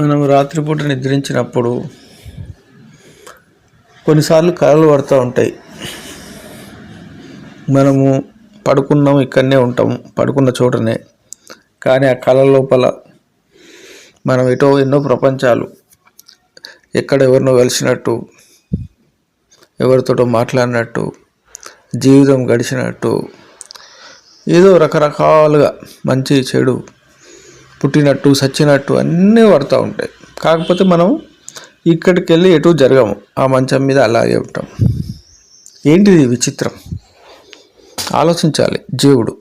మనం రాత్రిపూట నిద్రించినప్పుడు కొన్నిసార్లు కళలు పడుతూ ఉంటాయి. మనము పడుకున్నాం ఇక్కడనే ఉంటాం పడుకున్న చోటనే. కానీ ఆ కళ లోపల మనం ఎటో ఎన్నో ప్రపంచాలు ఎక్కడ ఎవరినో కలిసినట్టు ఎవరితోటో మాట్లాడినట్టు జీవితం గడిచినట్టు ఏదో రకరకాలుగా మంచి చెడు పుట్టినట్టు సచ్చినట్టు అన్నీ పడుతూ ఉంటాయి. కాకపోతే మనం ఇక్కడికి వెళ్ళి ఎటు జరగము. ఆ మంచం మీద అలాగే ఉంటాం. ఏంటిది విచిత్రం? ఆలోచించాలి. జీవుడు.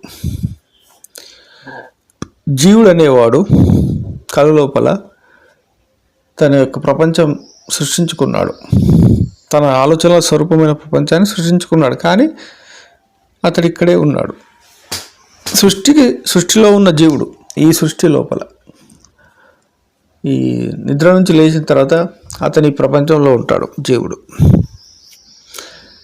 జీవుడు అనేవాడు కళ లోపల తన యొక్క ప్రపంచం సృష్టించుకున్నాడు. తన ఆలోచనల స్వరూపమైన ప్రపంచాన్ని సృష్టించుకున్నాడు. కానీ అతడు ఇక్కడే ఉన్నాడు. సృష్టికి సృష్టిలో ఉన్న జీవుడు ఈ సృష్టి లోపల. ఈ నిద్ర నుంచి లేచిన తర్వాత అతని ప్రపంచంలో ఉంటాడు జీవుడు.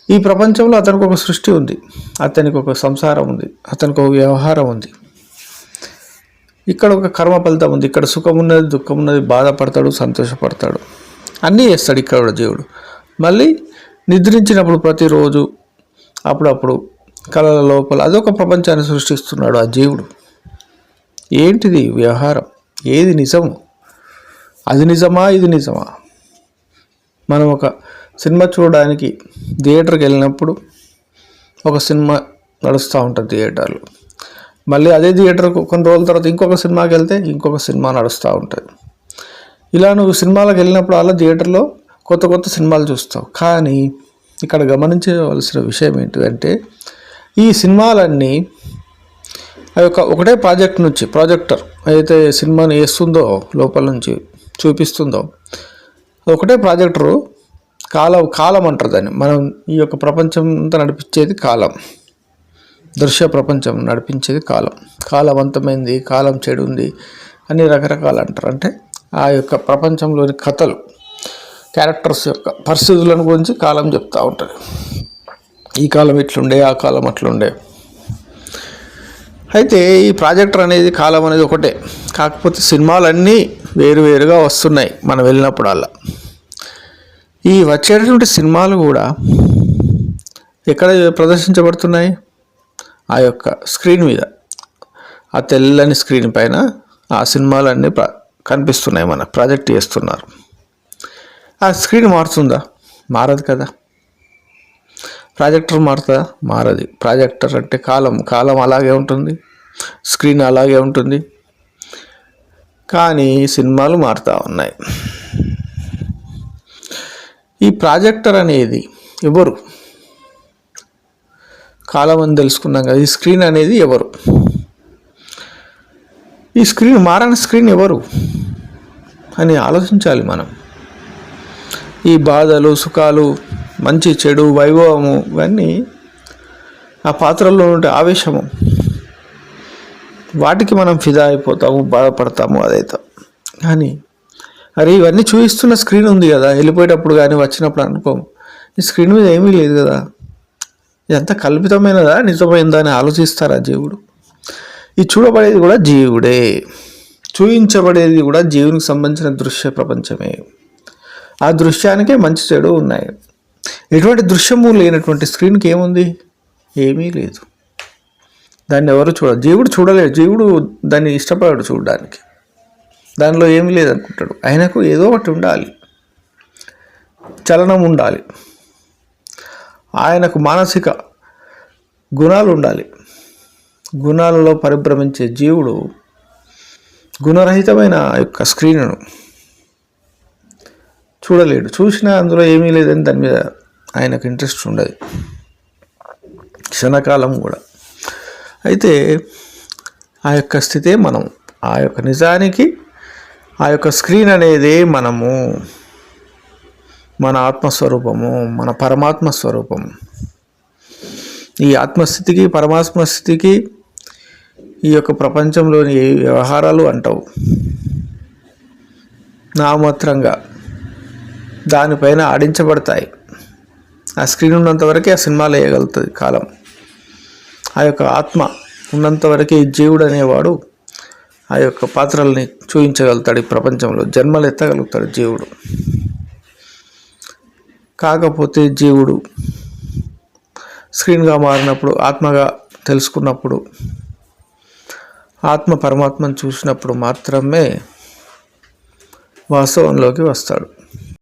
ఈ ప్రపంచంలో అతనికి ఒక సృష్టి ఉంది. అతనికి ఒక సంసారం ఉంది. అతనికి ఒక వ్యవహారం ఉంది. ఇక్కడ ఒక కర్మ ఫలితం ఉంది. ఇక్కడ సుఖం ఉన్నది దుఃఖం ఉన్నది బాధపడతాడు సంతోషపడతాడు. అన్నీ చేస్తాడు ఇక్కడ కూడా జీవుడు. మళ్ళీ నిద్రించినప్పుడు ప్రతిరోజు అప్పుడప్పుడు కళల లోపల అదొక ప్రపంచాన్ని సృష్టిస్తున్నాడు ఆ జీవుడు. ఏంటిది వ్యవహారం? ఏది నిజము? అది నిజమా? ఇది నిజమా? మనం ఒక సినిమా చూడడానికి థియేటర్కి వెళ్ళినప్పుడు ఒక సినిమా నడుస్తూ ఉంటుంది థియేటర్లో. మళ్ళీ అదే థియేటర్కు కొన్ని రోజుల తర్వాత ఇంకొక సినిమాకి వెళ్తే ఇంకొక సినిమా నడుస్తూ ఉంటుంది. ఇలా నువ్వు సినిమాలకు వెళ్ళినప్పుడు అలా థియేటర్లో కొత్త కొత్త సినిమాలు చూస్తావు. కానీ ఇక్కడ గమనించవలసిన విషయం ఏంటిదంటే ఈ సినిమాలన్నీ ఆ యొక్క ఒకటే ప్రాజెక్ట్ నుంచి ప్రాజెక్టర్ అయితే సినిమాని వేస్తుందో లోపల నుంచి చూపిస్తుందో ఒకటే ప్రాజెక్టరు కాలం కాలం అంటారు దాన్ని. మనం ఈ యొక్క ప్రపంచం అంతా నడిపించేది కాలం. దృశ్య ప్రపంచం నడిపించేది కాలం. కాలవంతమైంది కాలం చెడు ఉంది అన్ని రకరకాలు అంటారు. అంటే ఆ యొక్క ప్రపంచంలోని కథలు క్యారెక్టర్స్ యొక్క పరిస్థితులను గురించి కాలం చెప్తూ ఉంటుంది. ఈ కాలం ఇట్లుండే ఆ కాలం అట్లుండే. అయితే ఈ ప్రాజెక్టర్ అనేది కాలం అనేది ఒకటే. కాకపోతే సినిమాలన్నీ వేరువేరుగా వస్తున్నాయి మనం వెళ్ళినప్పుడల్లా. ఈ వచ్చేటటువంటి సినిమాలు కూడా ఎక్కడ ప్రదర్శించబడుతున్నాయి? ఆ యొక్క స్క్రీన్ మీద. ఆ తెల్లని స్క్రీన్ పైన ఆ సినిమాలన్నీ ప్ర కనిపిస్తున్నాయి మన ప్రాజెక్ట్ చేస్తున్నారు. ఆ స్క్రీన్ మారుతుందా? మారదు కదా. ప్రాజెక్టర్ మారుతుందా మారది. ప్రాజెక్టర్ అంటే కాలం. కాలం అలాగే ఉంటుంది. స్క్రీన్ అలాగే ఉంటుంది. కానీ సినిమాలు మారుతూ ఉన్నాయి. ఈ ప్రాజెక్టర్ అనేది ఎవరు? కాలం అని తెలుసుకున్నాం కదా. ఈ స్క్రీన్ అనేది ఎవరు? ఈ స్క్రీన్ మారని స్క్రీన్ ఎవరు? అని ఆలోచించాలి మనం. ఈ బాధలు సుఖాలు మంచి చెడు వైభవము ఇవన్నీ ఆ పాత్రల్లో ఉండే ఆవేశము. వాటికి మనం ఫిదా అయిపోతాము బాధపడతాము అదైతే. కానీ అరే ఇవన్నీ చూపిస్తున్న స్క్రీన్ ఉంది కదా వెళ్ళిపోయేటప్పుడు కానీ వచ్చినప్పుడు అనుకోము. ఈ స్క్రీన్ మీద ఏమీ లేదు కదా. ఇదంతా కల్పితమైనదా నిజమైందా అని ఆలోచిస్తారా జీవుడు? ఈ చూడబడేది కూడా జీవుడే. చూపించబడేది కూడా జీవునికి సంబంధించిన దృశ్య ప్రపంచమే. ఆ దృశ్యానికే మంచి చెడు ఉన్నాయి. ఎటువంటి దృశ్యము లేనటువంటి స్క్రీన్కి ఏముంది? ఏమీ లేదు. దాన్ని ఎవరు చూడ జీవుడు చూడలేడు జీవుడు దాన్ని ఇష్టపడాడు చూడడానికి. దానిలో ఏమీ లేదనుకుంటాడు. ఆయనకు ఏదో ఒకటి ఉండాలి. చలనం ఉండాలి. ఆయనకు మానసిక గుణాలు ఉండాలి. గుణాలలో పరిభ్రమించే జీవుడు గుణరహితమైన యొక్క స్క్రీన్ను చూడలేడు. చూసినా అందులో ఏమీ లేదని దాని మీద ఆయనకు ఇంట్రెస్ట్ ఉండదు. క్షణకాలం కూడా. అయితే ఆ యొక్క స్థితే మనం ఆ యొక్క నిజానికి ఆ యొక్క స్క్రీన్ అనేది మనము మన ఆత్మస్వరూపము మన పరమాత్మ స్వరూపం ఈ ఆత్మస్థితికి పరమాత్మ స్థితికి ఈ యొక్క ప్రపంచంలోని ఏ వ్యవహారాలు అంటావు. నామాత్రంగా దానిపైన ఆడించబడతాయి. ఆ స్క్రీన్ ఉన్నంత వరకే ఆ సినిమాలు వేయగలుగుతుంది కాలం. ఆ యొక్క ఆత్మ ఉన్నంత వరకే ఈ జీవుడు అనేవాడు ఆ యొక్క పాత్రల్ని చూపించగలుగుతాడు ఈ ప్రపంచంలో. జన్మలు ఎత్తగలుగుతాడు జీవుడు. కాకపోతే జీవుడు స్క్రీన్గా మారినప్పుడు ఆత్మగా తెలుసుకున్నప్పుడు ఆత్మ పరమాత్మను చూసినప్పుడు మాత్రమే వాస్తవంలోకి వస్తాడు.